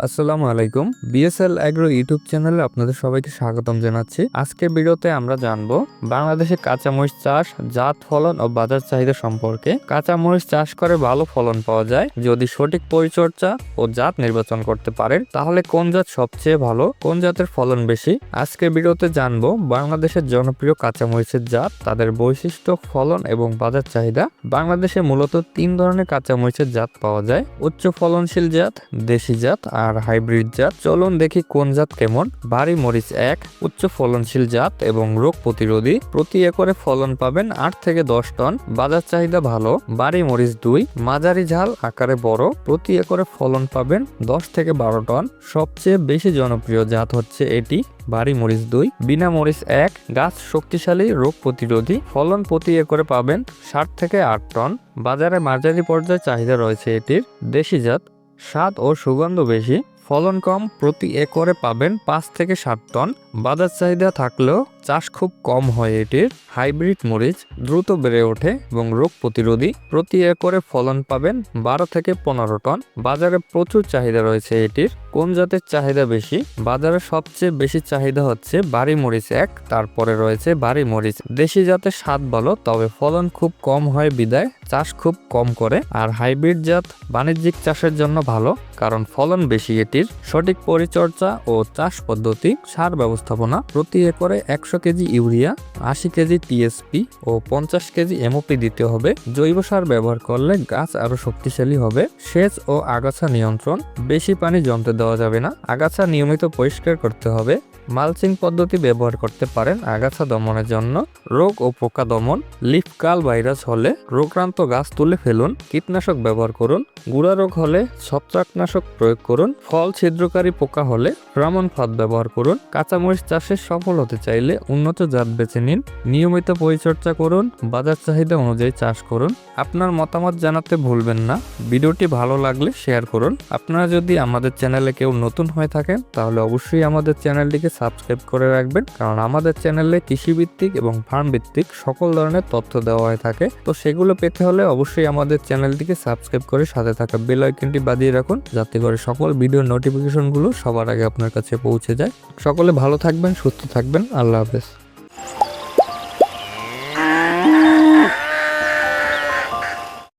আসসালামু আলাইকুম। BSL agro YouTube চ্যানেলে আপনাদের সবাইকে স্বাগতম জানাচ্ছি। আজকের ভিডিওতে আমরা জানব বাংলাদেশে কাঁচামরিচ চাষ, জাত ফলন ও বাজার চাহিদা সম্পর্কে। কাঁচামরিচ চাষ করে ভালো ফলন পাওয়া যায় যদি সঠিক পরিচর্যা ও জাত নির্বাচন করতে পারেন, তাহলে কোন জাত সবচেয়ে ভালো, কোন জাতের ফলন বেশি? আজকের ভিডিওতে জানব বাংলাদেশের জনপ্রিয় কাঁচামরিচের জাত, তাদের বৈশিষ্ট্য, ফলন এবং বাজার চাহিদা। বাংলাদেশে মূলত তিন ধরনের কাঁচামরিচের জাত পাওয়া যায়। উচ্চ ফলনশীল জাত, দেশি জাত আর হাইব্রিড জাত। চলুন দেখি কোন জাত কেমন। বাড়ি মরিচ এক, উচ্চ ফলনশীল জাত এবং রোগ প্রতিরোধী। প্রতি একরে ফলন পাবেন আট থেকে দশ টন। বাজার চাহিদা ভালো। বাড়ি মরিচ দুই, মাঝারি ঝাল আকারে বড়। প্রতি একরে ফলন পাবেন দশ থেকে বারো টন। সবচেয়ে বেশি জনপ্রিয় জাত হচ্ছে এটি বাড়ি মরিচ দুই। বিনা মরিচ এক, গাছ শক্তিশালী, রোগ প্রতিরোধী। ফলন প্রতি একরে পাবেন ষাট থেকে আট টন। বাজারে মাঝারি পর্যায়ে চাহিদা রয়েছে এটির। দেশি জাত স্বাদ ও সুগন্ধ বেশি। ফলন কম, প্রতি একরে পাবেন পাঁচ থেকে সাত টন। বাজার চাহিদা থাকলেও চাষ খুব কম হয় এটির। হাইব্রিড মরিচ দ্রুত বেড়ে ওঠে এবং রোগ প্রতিরোধী প্রতি একরে ফলন পাবেন বারো থেকে পনেরো টন। বাজারে প্রচুর চাহিদা রয়েছে এটির। কোন জাতের চাহিদা বেশি? বাজারে সবচেয়ে বেশি চাহিদা হচ্ছে বাড়ি মরিচ এক, তারপরে রয়েছে বাড়ি মরিচ। দেশি জাতের স্বাদ ভালো, তবে ফলন খুব কম হয় বিদায়, চাষ খুব কম করে। আর হাইব্রিড জাত বাণিজ্যিক চাষের জন্য ভালো, কারণ ফলন বেশি এটির। সঠিক পরিচর্যা ও চাষ পদ্ধতি, সার ব্যবস্থাপনা প্রতি একরে একশো কেজি ইউরিয়া, আশি কেজি টিএসপি ও পঞ্চাশ কেজি এমওপি দিতে হবে। জৈব সার ব্যবহার করলে গাছ আরও শক্তিশালী হবে। সেচ ও আগাছা নিয়ন্ত্রণ, বেশি পানি জমতে দেওয়া যাবে না। আগাছা নিয়মিত পরিষ্কার করতে হবে। মালচিং পদ্ধতি ব্যবহার করতে পারেন আগাছা দমনের জন্য। রোগ ও পোকা দমন লিফকাল ভাইরাস হলে রোগক্রান্ত গাছ তুলে ফেলুন। কীটনাশক ব্যবহার করুন। গুড়া রোগ হলে ছত্রাকনাশক প্রয়োগ করুন। ফল ছিদ্রকারী পোকা হলে ভ্রমণ ফাঁদ ব্যবহার করুন। কাঁচামরিচ চাষে সফল হতে চাইলে উন্নত জাত বেছে নিন। নিয়মিত পরিচর্যা করুন, বাজার চাহিদা অনুযায়ী চাষ করুন। আপনার মতামত জানাতে ভুলবেন না। ভিডিওটি ভালো লাগলে শেয়ার করুন। আপনারা যদি আমাদের চ্যানেলে কেউ নতুন হয়ে থাকেন, তাহলে অবশ্যই আমাদের চ্যানেলটিকে সাবস্ক্রাইব করে রাখবেন। কারণ আমাদের চ্যানেলে কৃষিভিত্তিক এবং ফার্ম ভিত্তিক সকল ধরনের তথ্য দেওয়া হয়ে থাকে। তো সেগুলো পেতে হলে অবশ্যই আমাদের চ্যানেলটিকে সাবস্ক্রাইব করে সাথে থাকা বেল আইকনটি বাজিয়ে রাখুন, যাতে করে সকল ভিডিও নোটিফিকেশনগুলো সবার আগে আপনার কাছে পৌঁছে যায়। সকলে ভালো থাকবেন, সুস্থ থাকবেন। আল্লাহ tardes.